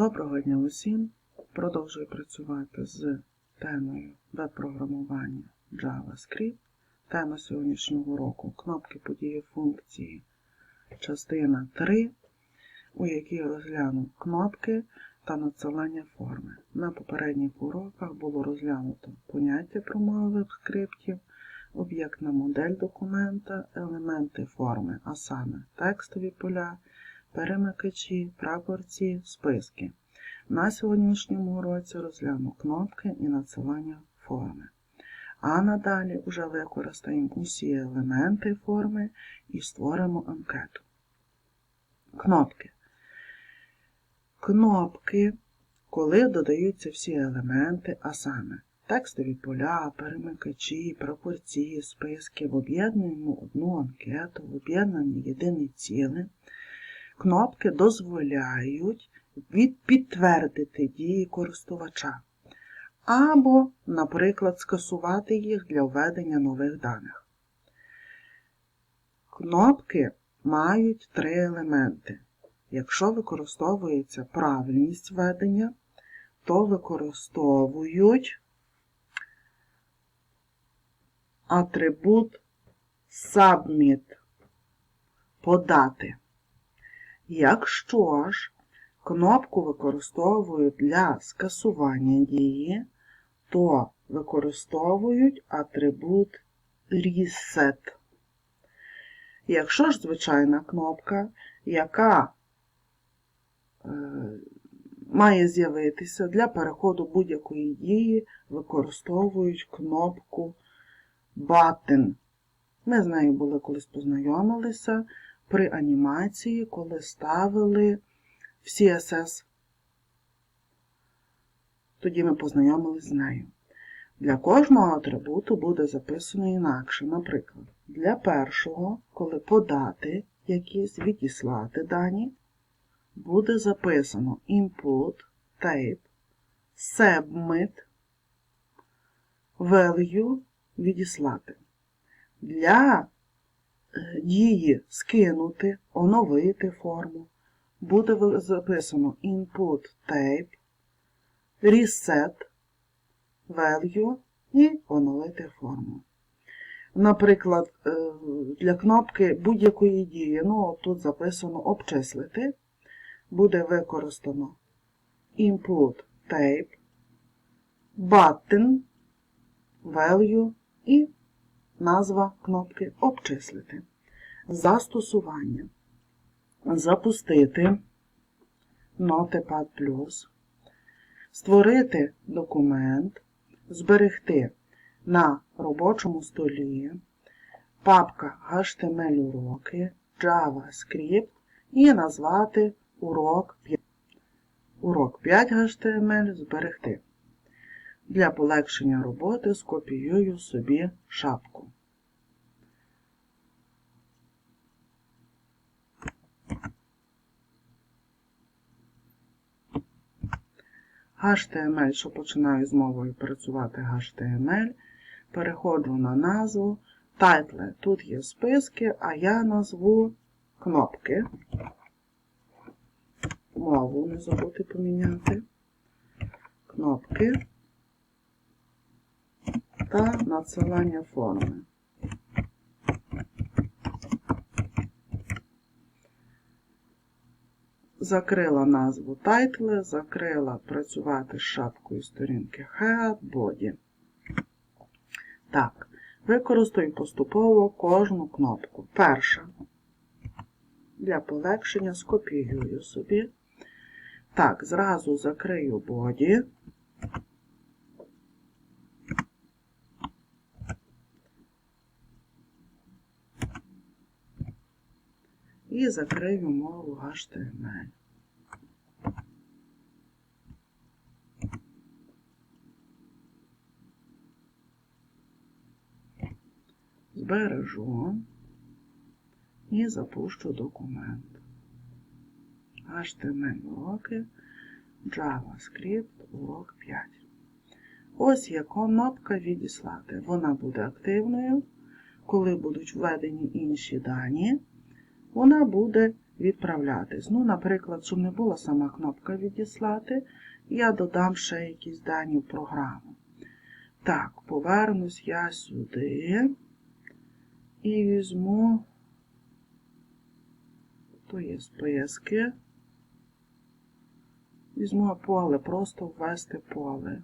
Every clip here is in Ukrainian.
Доброго дня усім! Продовжую працювати з темою веб-програмування JavaScript. Тема сьогоднішнього уроку кнопки події функції, частина 3, у якій розгляну кнопки та надсилання форми. На попередніх уроках було розглянуто поняття про мову веб-скриптів, об'єктна модель документа, елементи форми, а саме текстові поля перемикачі, прапорці, списки. На сьогоднішньому уроці розгляну кнопки і надсилання форми. А надалі вже використаємо усі елементи форми і створимо анкету. Кнопки. Кнопки, коли додаються всі елементи, а саме текстові поля, перемикачі, прапорці, списки, в об'єднуємо одну анкету, в об'єднанні єдине ціле, Кнопки дозволяють підтвердити дії користувача, або, наприклад, скасувати їх для введення нових даних. Кнопки мають три елементи. Якщо використовується правильність введення, то використовують атрибут Submit подати. Якщо ж кнопку використовують для скасування дії, то використовують атрибут Reset. Якщо ж звичайна кнопка, яка е, має з'явитися для переходу будь-якої дії, використовують кнопку Button. Ми з нею були колись познайомилися при анімації, коли ставили в CSS. Тоді ми познайомилися з нею. Для кожного атрибуту буде записано інакше. Наприклад, для першого, коли подати якісь, відіслати дані, буде записано input, tape, submit, value, відіслати. Для дії скинути, оновити форму, буде записано input tape, reset, value і оновити форму. Наприклад, е, для кнопки будь-якої дії, ну тут записано обчислити, буде використано input tape, button, value і назва кнопки Обчислити. Застосування. Запустити Notepad+, створити документ, зберегти на робочому столі, папка HTML уроки, JavaScript і назвати урок 5. Урок 5 HTML зберегти. Для полегшення роботи скопіюю собі шапку. HTML, що починаю з мовою працювати HTML, переходжу на назву. Тайтли. Тут є списки, а я назву кнопки. Мову не забути поміняти. Кнопки та надсилання форми. Закрила назву тайтли, закрила працювати з шапкою сторінки Head, Body. Так, використаю поступово кожну кнопку. Перша. Для полегшення скопіюю собі. Так, зразу закрию Body. І закрию мову HTML. Збережу і запущу документ. HTML уроки, JavaScript, урок 5. Ось є кнопка відіслати. Вона буде активною, коли будуть введені інші дані вона буде відправлятись. Ну, наприклад, щоб не була сама кнопка відіслати, я додам ще якісь дані в програму. Так, повернусь я сюди і візьму, то є списки. Візьму поле, просто ввести поле.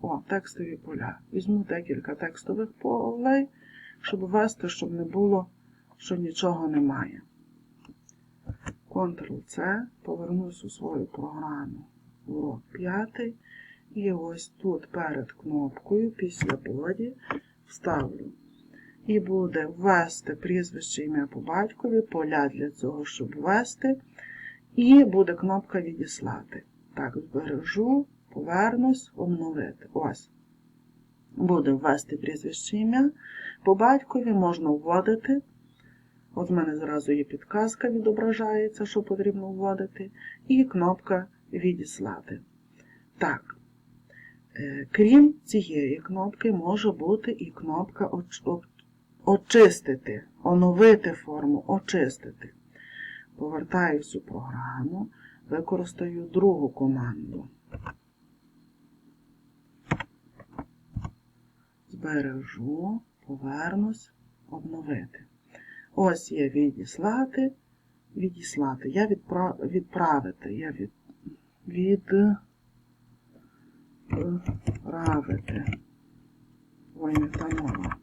О, текстові поля. Візьму декілька текстових полей, щоб ввести, щоб не було, що нічого немає. Ctrl-C, повернусь у свою програму урок 5. І ось тут перед кнопкою, після боді, вставлю. І буде ввести прізвище ім'я по батькові, поля для цього, щоб ввести. І буде кнопка відіслати. Так, збережу, повернусь, обновити. Ось. Буде ввести прізвище ім'я. По батькові можна вводити. От в мене зразу є підказка, відображається, що потрібно вводити. І кнопка відіслати. Так. Е, Крім цієї кнопки, може бути і кнопка очистити, оновити форму, очистити. Повертаюсь у програму, використаю другу команду. Збережу, повернусь, обновити. Ось є відіслати, відіслати. Я відправ... відправити. Я від... відправити. Ой, не та мова.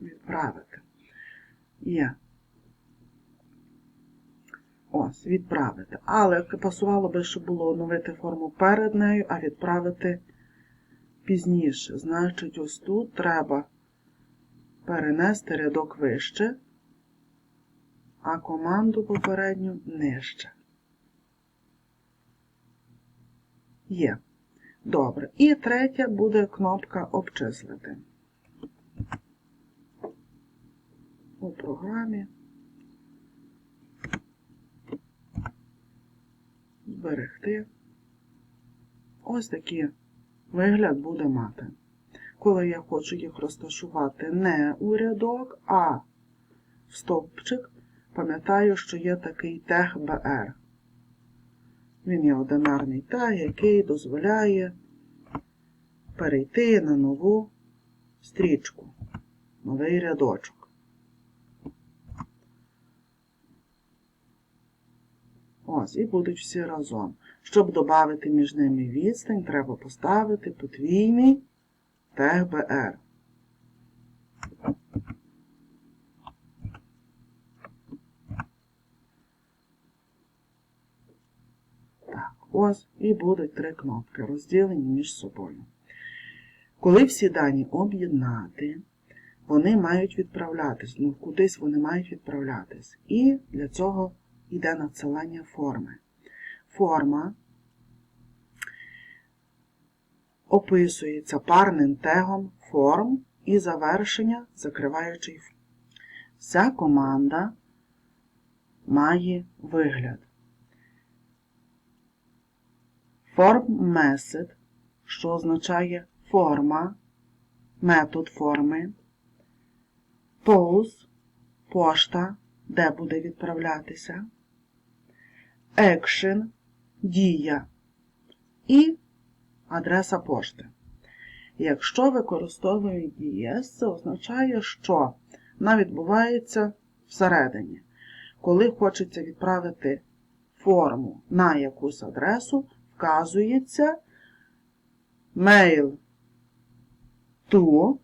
Відправити. Є. Ось, відправити. Але пасувало би, щоб було оновити форму перед нею, а відправити пізніше. Значить, ось тут треба перенести рядок вище, а команду попередню нижче. Є. Добре. І третя буде кнопка обчислити. У програмі. Зберегти. Ось такий вигляд буде мати. Коли я хочу їх розташувати не у рядок, а в стовпчик, пам'ятаю, що є такий тег BR. Він є одинарний тег, який дозволяє перейти на нову стрічку, новий рядочок. Ось, і будуть всі разом. Щоб додати між ними відстань, треба поставити подвійний тег. Так, ось і будуть три кнопки, розділені між собою. Коли всі дані об'єднати, вони мають відправлятись, ну, кудись вони мають відправлятись. І для цього йде надсилання форми. Форма описується парним тегом форм і завершення закриваючий. Вся команда має вигляд. Form method, що означає форма, метод форми, Pose – пошта, де буде відправлятися, Action – дія і адреса пошти. Якщо використовує дієс, це означає, що вона відбувається всередині. Коли хочеться відправити форму на якусь адресу, вказується mail to,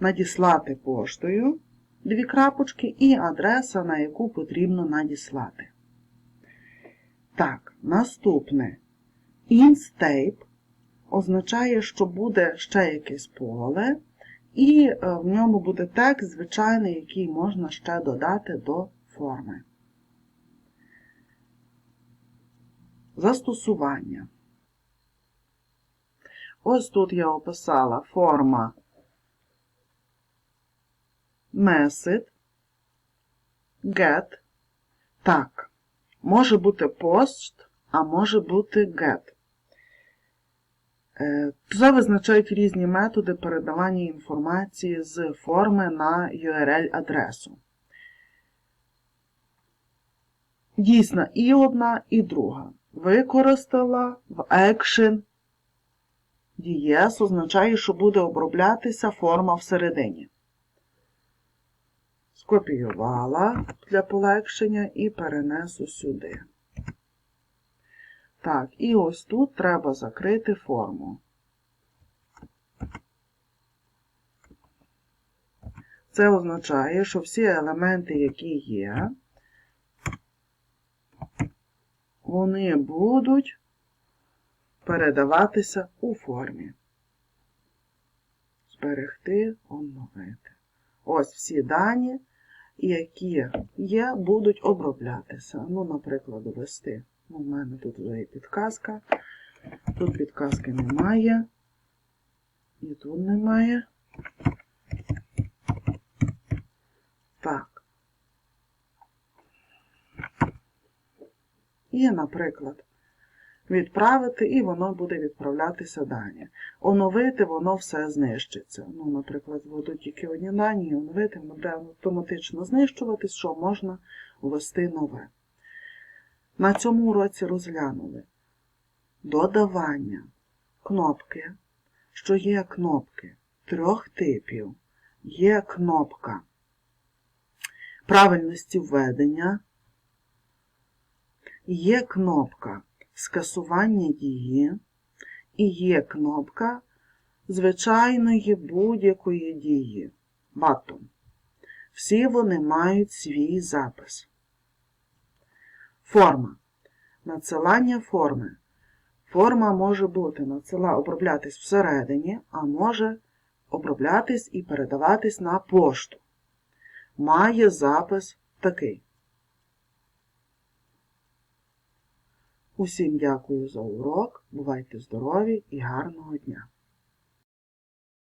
надіслати поштою, дві крапочки, і адреса, на яку потрібно надіслати. Так, наступне InStape означає, що буде ще якесь поле, і е, в ньому буде текст звичайний, який можна ще додати до форми. Застосування. Ось тут я описала форма method, get. Так, може бути post, а може бути get. Е, Це визначають різні методи передавання інформації з форми на URL-адресу. Дійсно, і одна, і друга. Використала в action дієс означає, що буде оброблятися форма всередині. Скопіювала для полегшення і перенесу сюди. Так, і ось тут треба закрити форму. Це означає, що всі елементи, які є, вони будуть передаватися у формі. Зберегти, оновити. Ось всі дані, які є, будуть оброблятися. Ну, наприклад, ввести. Ну, У мене тут вже є підказка. Тут підказки немає. І тут немає. Так. І, наприклад, відправити, і воно буде відправлятися дані. Оновити, воно все знищиться. Ну, наприклад, будуть тільки одні дані, і оновити, буде автоматично знищуватись, що можна ввести нове. На цьому уроці розглянули додавання кнопки, що є кнопки трьох типів. Є кнопка правильності введення, є кнопка скасування дії і є кнопка звичайної будь-якої дії. Button. Всі вони мають свій запис. Форма. Надсилання форми. Форма може бути надсила, оброблятись всередині, а може оброблятись і передаватись на пошту. Має запис такий. Усім дякую за урок. Бувайте здорові і гарного дня!